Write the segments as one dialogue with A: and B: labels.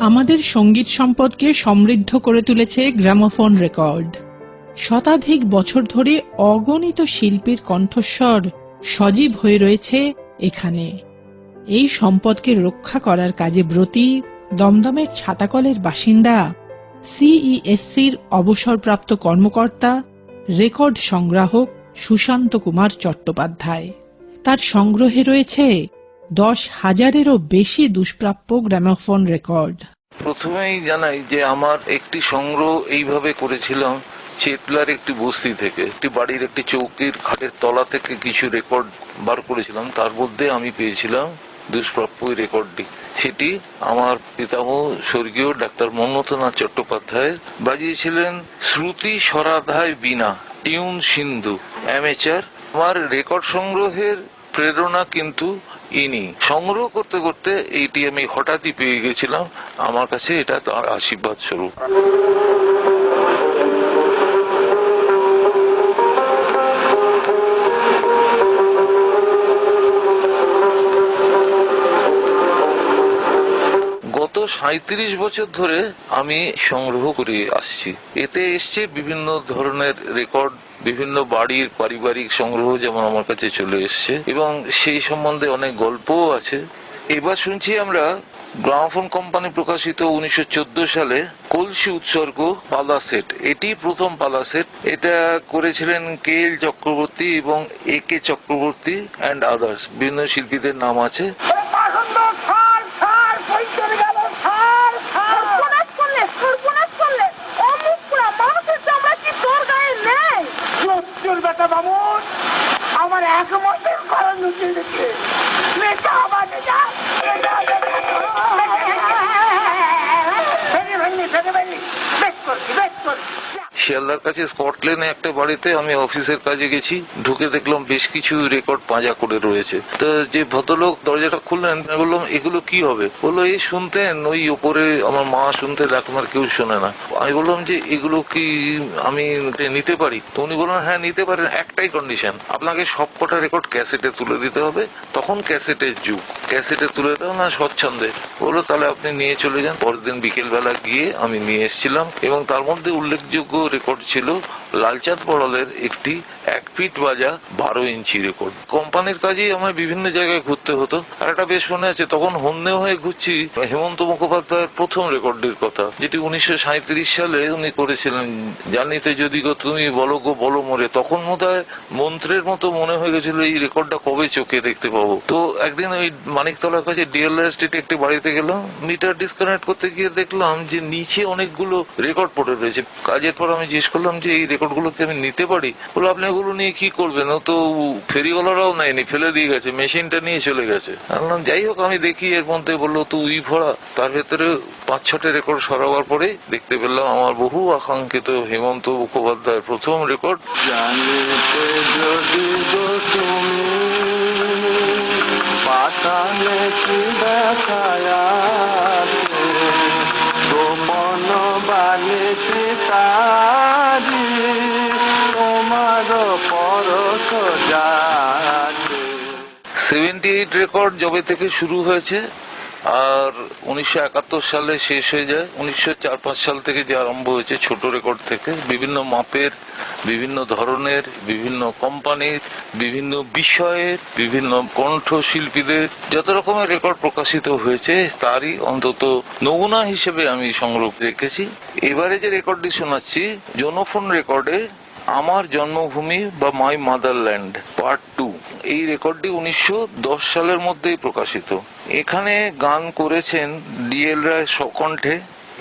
A: আমাদের সংগীত সম্পদকে সমৃদ্ধ করে তুলেছে গ্রামোফোন রেকর্ড। শতাধিক বছর ধরে অগণিত শিল্পীর কণ্ঠস্বর সজীব হয়ে রয়েছে এখানে। এই সম্পদকে রক্ষা করার কাজে ব্রতী, দমদমের ছাতাকলের বাসিন্দা, সিইএসসির অবসরপ্রাপ্ত কর্মকর্তা, রেকর্ড সংগ্রাহক সুশান্ত কুমার চট্টোপাধ্যায়। তার সংগ্রহে রয়েছে দশ হাজারেরও বেশি দুষ্প্রাপ্য গ্রামোফোন রেকর্ড।
B: প্রথমেই জানাই যে আমার একটি সংগ্রহ এইভাবে করেছিলাম, চেতলার একটি বস্তি থেকে। একটি বাড়ির একটি চৌকির খাটের তলা থেকে কিছু রেকর্ড বার করেছিলাম। তার মধ্যে আমি পেয়েছিলাম দুষ্প্রাপ্য রেকর্ডটি। সেটি আমার পিতামহ, স্বর্গীয় ডাক্তার মন্মথনাথ চট্টোপাধ্যায় বাজিয়েছিলেন, শ্রুতি সরাধায় বিনা টিউন সিন্ধু, অ্যামেচার। আমার রেকর্ড সংগ্রহের প্রেরণা কিন্তু ইনি। সংগ্রহ করতে করতে এইটি আমি হঠাৎই পেয়ে গেছিলাম। আমার কাছে এটা তার আশীর্বাদ স্বরূপ। সাঁত্রিশ বছর ধরে আমি সংগ্রহ করে আসছি। এতে এসছে বিভিন্ন ধরনের রেকর্ড, বিভিন্ন বাড়ির পারিবারিক সংগ্রহ যেমন আমার কাছে চলে এসছে এবং সেই সম্বন্ধে অনেক গল্পও আছে। এবার শুনছি আমরা গ্রামফোন কোম্পানি প্রকাশিত উনিশশো চোদ্দ সালে কলসি উৎসর্গ পালা সেট। এটি প্রথম পালা সেট। এটা করেছিলেন কে এল চক্রবর্তী এবং A K Chakraborty and others বিভিন্ন শিল্পীদের নাম আছে।
C: to do the.
B: শিয়ালদার কাছে স্কটল্যান্ডে একটা বাড়িতে আমি অফিসের কাজে গেছি। ঢুকে দেখলাম বেশ কিছু রেকর্ড পাঁজা করে রয়েছে। তো যে ভদ্রলোক দরজাটা খুললেন বললাম, এগুলো কি হবে? বলল, এই শুনতেন, ওই ওপরে আমার মা শুনতে আর কেউ শোনে না। আমি বললাম, যে এগুলো কি আমি নিতে পারি? তো উনি বললেন হ্যাঁ নিতে পারেন, একটাই কন্ডিশন। আপনাকে সব কটা রেকর্ড ক্যাসেটে তুলে দিতে হবে। তখন ক্যাসেটের যুগ। ক্যাসেটে তুলে দাও না, স্বচ্ছন্দে। বলল, তাহলে আপনি নিয়ে চলে যান। পরের দিন বিকেলবেলা গিয়ে আমি নিয়ে এসেছিলাম এবং তার মধ্যে উল্লেখযোগ্য রেকর্ড ছিল লালচাঁদ পড়ালের একটি এক ফিট বাজা বারো ইঞ্চি রেকর্ড কোম্পানির কাজেই আমায় বিভিন্ন জায়গায় ঘুরতে হতো। আর একটা বেশ মনে আছে, তখন হন্যে হয়ে ঘুরছি হেমন্ত মুখোপাধ্যায়ের প্রথম রেকর্ডের কথা, যেটি উনিশশো সাঁইত্রিশ সালে উনি করেছিলেন। জানিতে যদি গো তুমি বলো গো, বলো মরে, তখন বোধ মন্ত্রের মতো মনে হয়ে গেছিল, এই রেকর্ডটা কবে চোখে দেখতে পাবো? তো একদিন ওই মানিকতলার কাছে স্ট্রিটে একটি বাড়িতে গেলাম, মিটার ডিসকানেক্ট করতে গিয়ে দেখলাম যে নিচে অনেকগুলো রেকর্ড পড়ে রয়েছে। কাজের পর আমি জিজ্ঞেস করলাম যে, এই রেকর্ড গুলোকে আমি নিতে পারি। বলে, আপনি এগুলো নিয়ে কি করবেন? ও তো ফেরিওয়ালারাও নেয়নি, ফেলে দিয়ে গেছে, মেশিনটা নিয়ে চলে গেছে। যাই হোক, আমি দেখি। এর মধ্যে বলল, তো উই ভরা। তার ভেতরে পাঁচ ছটা রেকর্ড সরাবার পরে দেখতে পেলাম, আমার বহু আকাঙ্ক্ষিত হেমন্ত মুখোপাধ্যায়ের প্রথম রেকর্ড।
D: পাতালে কি গোপন বালিতে তারি
B: সেভেন্টি এইট রেকর্ড জবে থেকে শুরু হয়েছে, আর উনিশশো একাত্তর সালে শেষ হয়ে যায়। উনিশশো চার পাঁচ সাল থেকে যে আরম্ভ হয়েছে ছোট রেকর্ড থেকে, বিভিন্ন মাপের, বিভিন্ন ধরনের, বিভিন্ন কোম্পানির বিভিন্ন বিষয়ের, বিভিন্ন কণ্ঠশিল্পীদের যত রকমের রেকর্ড প্রকাশিত হয়েছে, তারই অন্তত নমুনা হিসেবে আমি সংগ্রহ রেখেছি। এবারে যে রেকর্ডটি শোনাচ্ছি জোনোফোন রেকর্ডে আমার জন্মভূমি বা মাই মাদারল্যান্ড পার্ট টু এই রেকর্ডটি উনিশশো দশ সালের মধ্যেই প্রকাশিত। এখানে গান করেছেন ডিএল রায় সকণ্ঠে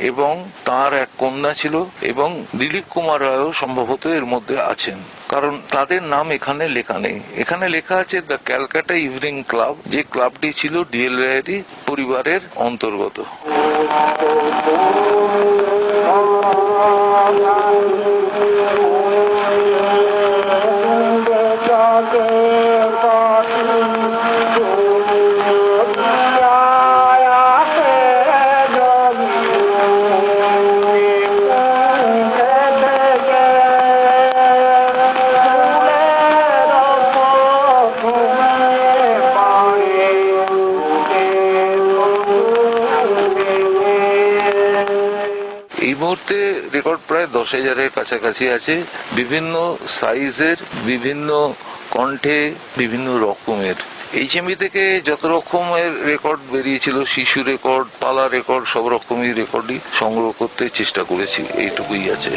B: এবং তার এক কন্যা ছিল এবং দিলীপ কুমার রায়ও সম্ভবত এর মধ্যে আছেন। কারণ তাদের নাম এখানে লেখা নেই। এখানে লেখা আছে দ্য ক্যালকাটা ইভিনিং ক্লাব যে ক্লাবটি ছিল ডিএল রায়েরই পরিবারের অন্তর্গত। মুহূর্তে রেকর্ড প্রায় দশ হাজারের কাছাকাছি আছে। বিভিন্ন সাইজের বিভিন্ন কণ্ঠে, বিভিন্ন রকমের। এইচএমবি থেকে যত রকমের রেকর্ড বেরিয়েছিল, শিশু রেকর্ড পালা রেকর্ড সব রকমই রেকর্ডই সংগ্রহ করতে চেষ্টা করেছি। এইটুকুই আছে।